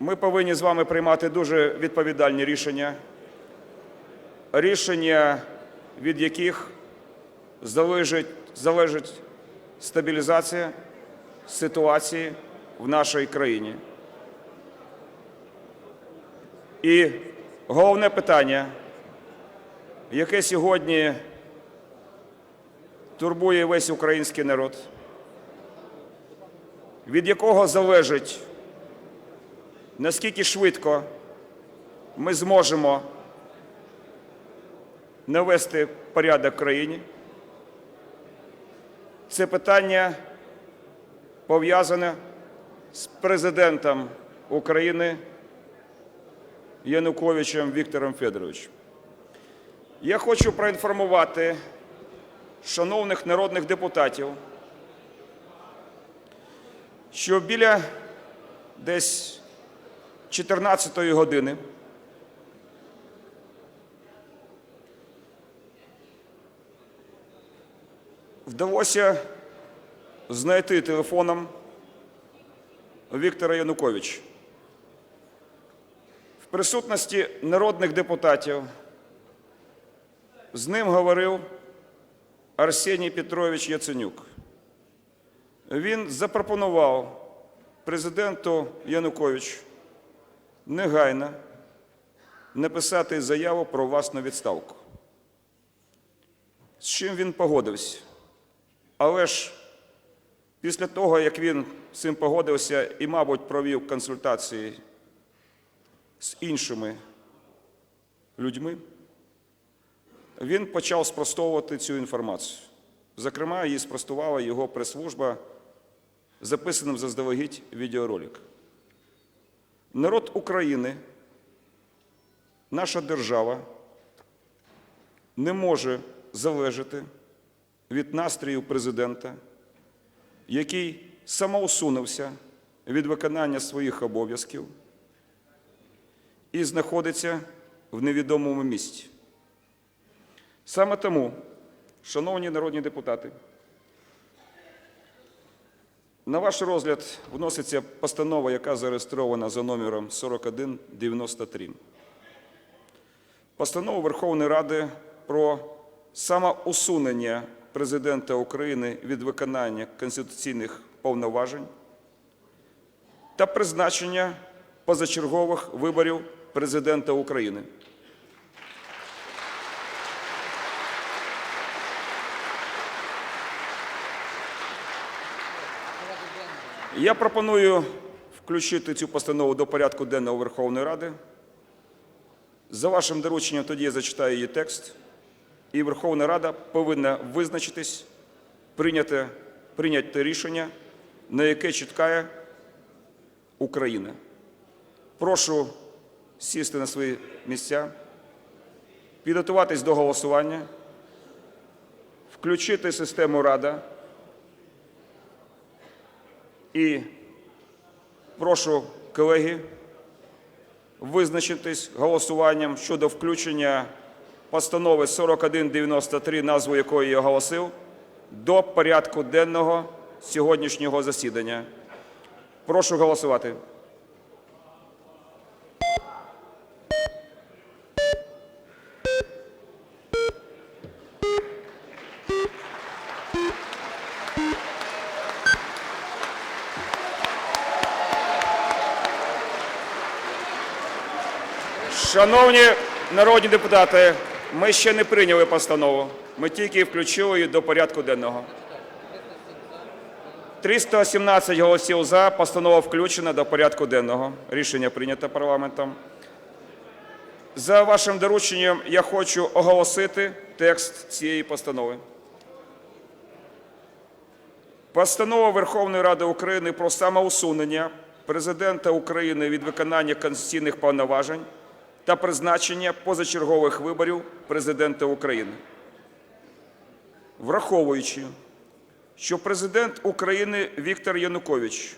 Ми повинні з вами приймати дуже відповідальні рішення, рішення, від яких залежить, залежить стабілізація ситуації в нашій країні. І головне питання, яке сьогодні турбує весь український народ, від якого залежить, наскільки швидко ми зможемо навести порядок в країні. Це питання пов'язане з президентом України Януковичем Віктором Федоровичем. Я хочу проінформувати шановних народних депутатів, що біля десь 14 години вдалося знайти телефоном Віктора Януковича. В присутності народних депутатів з ним говорив Арсеній Петрович Яценюк. Він запропонував президенту Януковичу негайно написати заяву про власну відставку. З чим він погодився. Але ж після того, як він з цим погодився і, мабуть, провів консультації з іншими людьми, він почав спростовувати цю інформацію. Зокрема, її спростувала його прес-служба записаним заздалегідь відеоролик. Народ України, наша держава не може залежати від настроїв президента, який самоусунувся від виконання своїх обов'язків і знаходиться в невідомому місці. Саме тому, шановні народні депутати, на ваш розгляд вноситься постанова, яка зареєстрована за номером 4193. Постанова Верховної Ради про самоусунення президента України від виконання конституційних повноважень та призначення позачергових виборів президента України. Я пропоную включити цю постанову до порядку денного Верховної Ради. За вашим дорученням тоді я зачитаю її текст, і Верховна Рада повинна визначитись, прийняти, прийняти рішення, на яке чекає Україна. Прошу сісти на свої місця, підготуватись до голосування, включити систему Рада. І прошу колеги визначитись голосуванням щодо включення постанови 4193, назву якої я оголосив, до порядку денного сьогоднішнього засідання. Прошу голосувати. Шановні народні депутати, ми ще не прийняли постанову. Ми тільки включили її до порядку денного. 317 голосів за. Постанова включена до порядку денного. Рішення прийнято парламентом. За вашим дорученням я хочу оголосити текст цієї постанови. Постанова Верховної Ради України про самоусунення президента України від виконання конституційних повноважень та призначення позачергових виборів президента України. Враховуючи, що президент України Віктор Янукович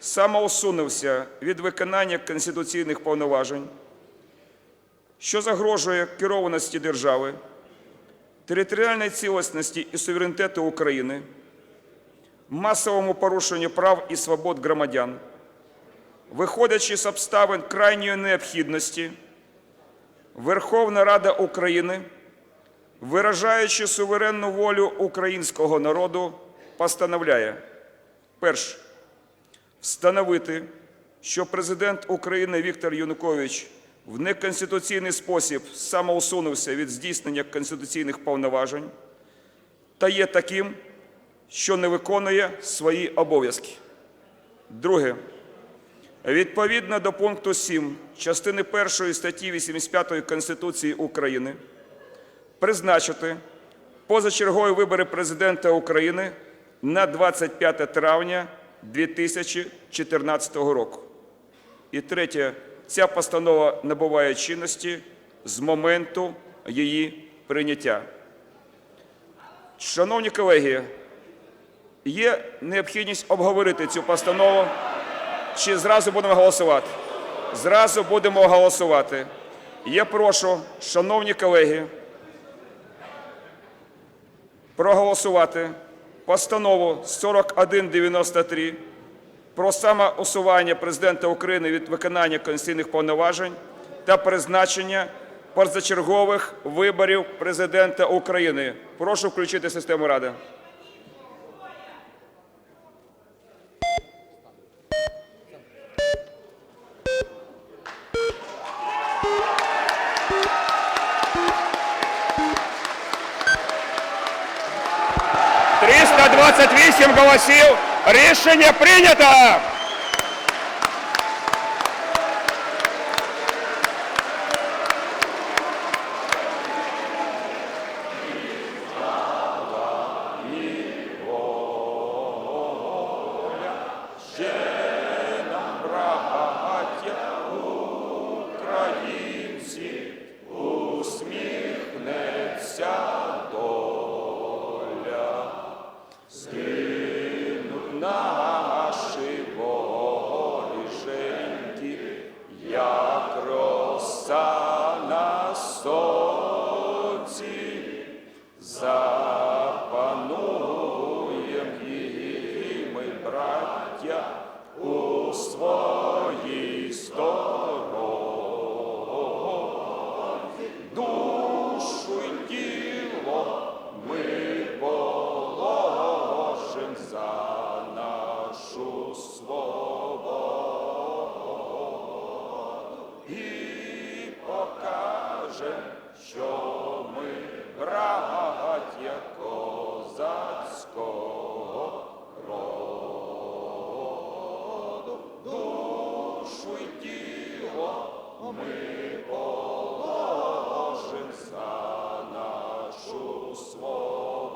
самоусунувся від виконання конституційних повноважень, що загрожує керованості держави, територіальній цілісності і суверенітету України, масовому порушенню прав і свобод громадян, виходячи з обставин крайньої необхідності, Верховна Рада України, виражаючи суверенну волю українського народу, постановляє перше встановити, що президент України Віктор Янукович в неконституційний спосіб самоусунувся від здійснення конституційних повноважень та є таким, що не виконує свої обов'язки. Друге. Відповідно до пункту 7 частини 1 статті 85 Конституції України призначити позачергові вибори президента України на 25 травня 2014 року. І третє, ця постанова набуває чинності з моменту її прийняття. Шановні колеги, є необхідність обговорити цю постанову. Чи зразу будемо голосувати? Зразу будемо голосувати. Я прошу, шановні колеги, проголосувати постанову 4193 про самоусування президента України від виконання конституційних повноважень та призначення позачергових виборів президента України. Прошу включити систему Ради. – 328 голосів. Рішення прийнято. Покажем, що ми браття козацького роду. Душу й тіло ми положим за нашу свободу.